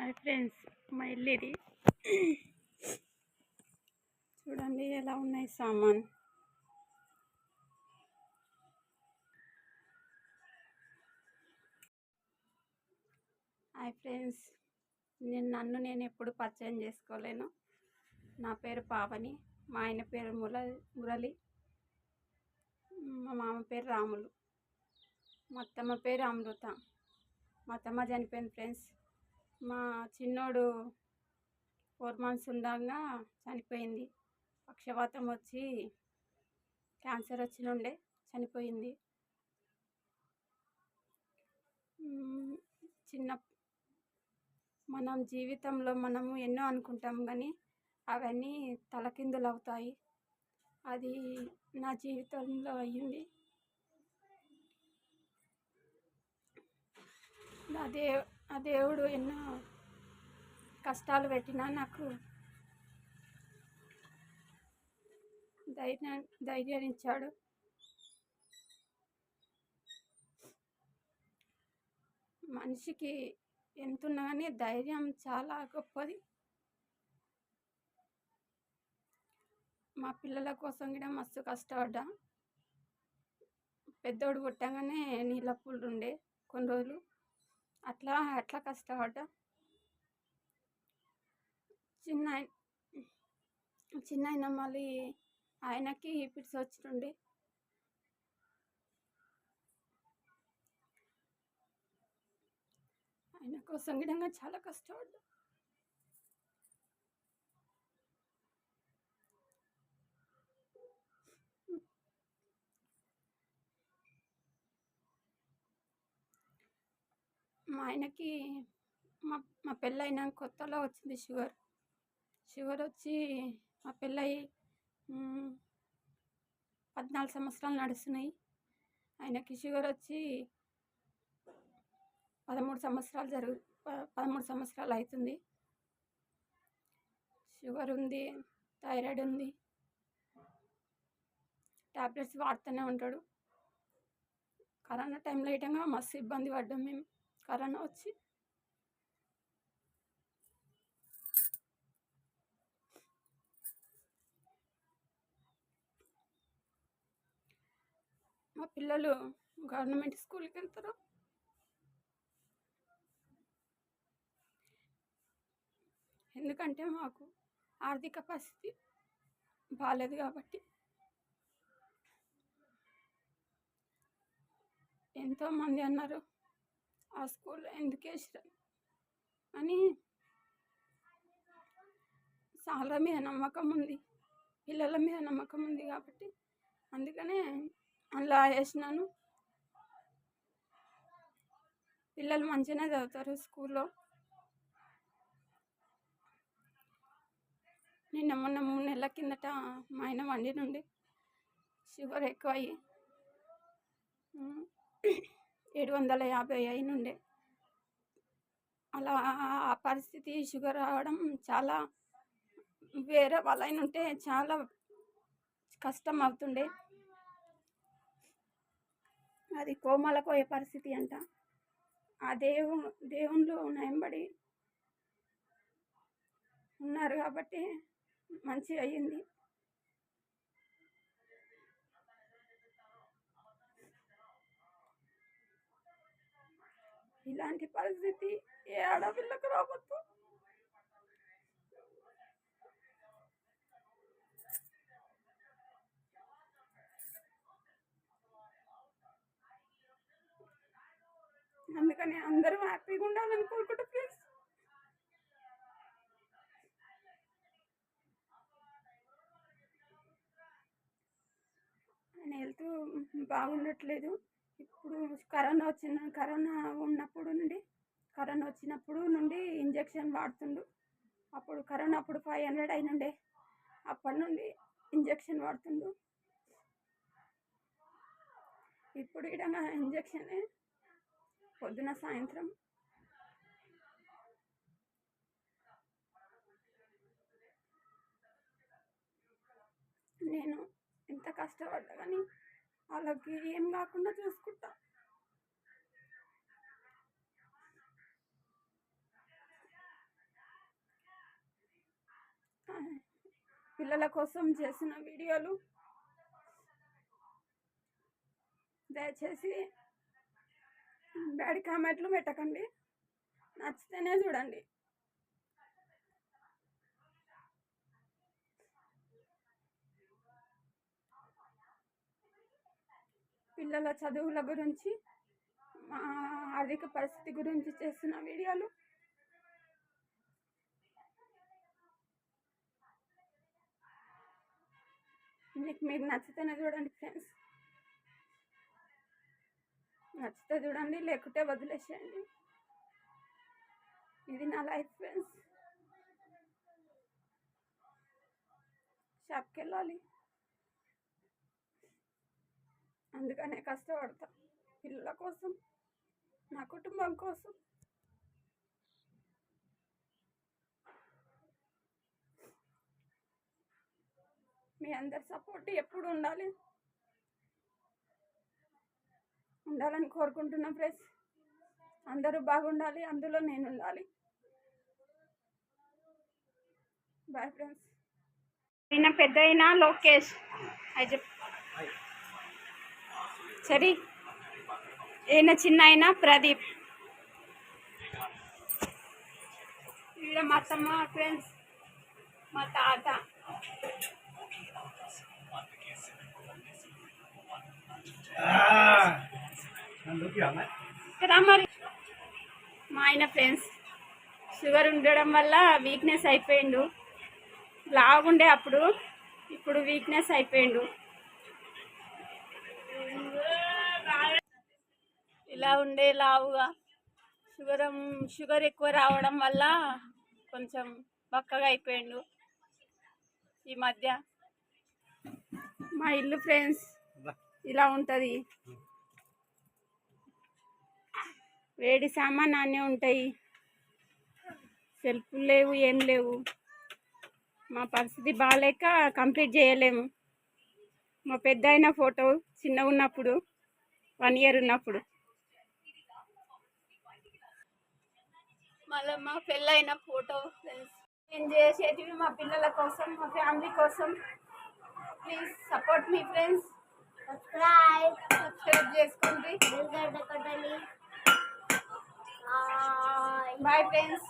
Hi friends మా ఇల్లు ఇది చూడండి ఎలా ఉన్నాయి సామాన్. హాయ్ ఫ్రెండ్స్ నేను నన్ను నేను ఎప్పుడు పరిచయం చేసుకోలేను. నా పేరు పావని మా ఆయన పేరు ముల మురళి మా మామ పేరు రాములు మా అత్తమ్మ పేరు అమృత మా అత్తమ్మ చనిపోయింది ఫ్రెండ్స్. మా చిన్నోడు ఫోర్ మంత్స్ ఉండగా చనిపోయింది. పక్షవాతం వచ్చి క్యాన్సర్ వచ్చి ఉండే చనిపోయింది. చిన్న మనం జీవితంలో మనము ఎన్నో అనుకుంటాం కానీ అవన్నీ తలకిందులు అవుతాయి. అది నా జీవితంలో అయ్యింది. నా దే ఆ దేవుడు ఎన్నో కష్టాలు పెట్టినా నాకు ధైర్యం ధైర్యం ఇచ్చాడు. మనిషికి ఎంతున్నా కానీ ధైర్యం చాలా గొప్పది. మా పిల్లల కోసం కూడా మస్తు కష్టపడ్డా. పెద్దోడు పుట్టగానే నీళ్ళ పూలు ఉండే కొన్ని రోజులు. అట్లా అట్లా కష్టపడ్డా. చిన్న చిన్న ఆయన మళ్ళీ ఆయనకి పిడిసి వచ్చిండే ఆయన కోసం కూడా చాలా కష్టపడ్డా. మా ఆయనకి మా మా పెళ్ళైన కొత్తలో వచ్చింది షుగర్. షుగర్ వచ్చి మా పెళ్ళయి పద్నాలుగు సంవత్సరాలు నడుస్తున్నాయి. ఆయనకి షుగర్ వచ్చి పదమూడు సంవత్సరాలు జరుగు ప- పదమూడు సంవత్సరాలు అవుతుంది. షుగర్ ఉంది థైరాయిడ్ ఉంది. టాబ్లెట్స్ వాడుతూనే ఉంటాడు. కరోనా టైంలో వేయటంగా మస్తు ఇబ్బంది పడ్డాం మేము. కరోనా వచ్చి మా పిల్లలు గవర్నమెంట్ స్కూల్కి వెళ్తారు ఎందుకంటే మాకు ఆర్థిక పరిస్థితి బాగాలేదు కాబట్టి ఎంతోమంది అన్నారు ఆ స్కూల్లో ఎందుకు వేసిరా అని చాలా మీద నమ్మకం ఉంది. పిల్లల మీద నమ్మకం ఉంది కాబట్టి అందుకనే అలా వేసినాను. పిల్లలు మంచిగానే చదువుతారు స్కూల్లో. నిన్న మొన్న మూడు నెలల కిందట మా ఆయన వండి నుండి షుగర్ ఎక్కువ అయ్యి ఏడు వందల యాభై అయినుండే అలా ఆ పరిస్థితి షుగర్ రావడం చాలా వేరే వాళ్ళైన ఉంటే చాలా కష్టం అవుతుండే అది కోమలకోయే పరిస్థితి అంట. ఆ దేవు దేవుళ్ళు నయంబడి ఉన్నారు కాబట్టి మంచి అయ్యింది ఇలాంటి పరిస్థితి ఏ ఆడపిల్లకు రావద్దు. అందుకని అందరూ హ్యాపీగా ఉండాలని కోరుకుంటా ప్లీజ్ ఆయన హెల్త్ బాగుండట్లేదు. ఇప్పుడు కరోనా వచ్చిన కరోనా ఉన్నప్పుడు నుండి కరోనా వచ్చినప్పుడు నుండి ఇంజక్షన్ వాడుతుండు. అప్పుడు కరోనా అప్పుడు ఫైవ్ హండ్రెడ్ అయినండే. అప్పటి నుండి ఇంజక్షన్ వాడుతుండు. ఇప్పుడు ఇడంగా ఇంజక్షన్ పొద్దున సాయంత్రం. నేను ఎంత కష్టపడ్డా కానీ వాళ్ళకి ఏం కాకుండా చూసుకుంటా. పిల్లల కోసం చేసిన వీడియోలు దయచేసి బ్యాడ్ కామెంట్లు పెట్టకండి. నచ్చితేనే చూడండి. పిల్లల చదువుల గురించి మా ఆర్థిక పరిస్థితి గురించి చేస్తున్న వీడియోలు. మీకు మీకు నచ్చితేనే చూడండి ఫ్రెండ్స్. నచ్చితే చూడండి లేకుంటే వదిలేసేయండి. ఇది నా లైఫ్ ఫ్రెండ్స్. షాప్కి వెళ్ళాలి. అందుకనే కష్టపడతా. పిల్లల కోసం నా కుటుంబం కోసం. మీ అందరి సపోర్ట్ ఎప్పుడు ఉండాలి? ఉండాలని కోరుకుంటున్నా ఫ్రెండ్స్. అందరూ బాగుండాలి అందులో నేను ఉండాలి. Bye friends. ఈయన పెద్ద అయినా లోకేష్ అది చెప్ సరే. ఈయన చిన్న ఆయన ప్రదీప్. ఈడ మా అత్తమ్మ ఫ్రెండ్స్ మా తాత. కదా మరి? మా ఆయన ఫ్రెండ్స్ షుగర్ ఉండడం వల్ల వీక్నెస్ అయిపోయిండు. లాగుండే అప్పుడు ఇప్పుడు వీక్నెస్ అయిపోయిండు. ఇలా ఉండే లావుగా. షుగర్ షుగర్ ఎక్కువ రావడం వల్ల కొంచెం బక్కగా అయిపోయిండు ఈ మధ్య. మా ఇల్లు ఫ్రెండ్స్ ఇలా ఉంటుంది. వేడి సామాన్ అన్నీ ఉంటాయి. సెల్ఫ్లు లేవు ఏం లేవు. మా పరిస్థితి బాగాలేక కంప్లీట్ చేయలేము. మా పెద్ద ఫోటో చిన్నగా ఉన్నప్పుడు వన్ ఇయర్ ఉన్నప్పుడు. మళ్ళీ మా పెళ్ళైన ఫోటో ఫ్రెండ్స్. నేను చేసేటివి మా పిల్లల కోసం మా ఫ్యామిలీ కోసం. ప్లీజ్ సపోర్ట్ మీ ఫ్రెండ్స్ సబ్స్క్రైబ్ సబ్స్క్రైబ్ చేసుకోండి. Bye friends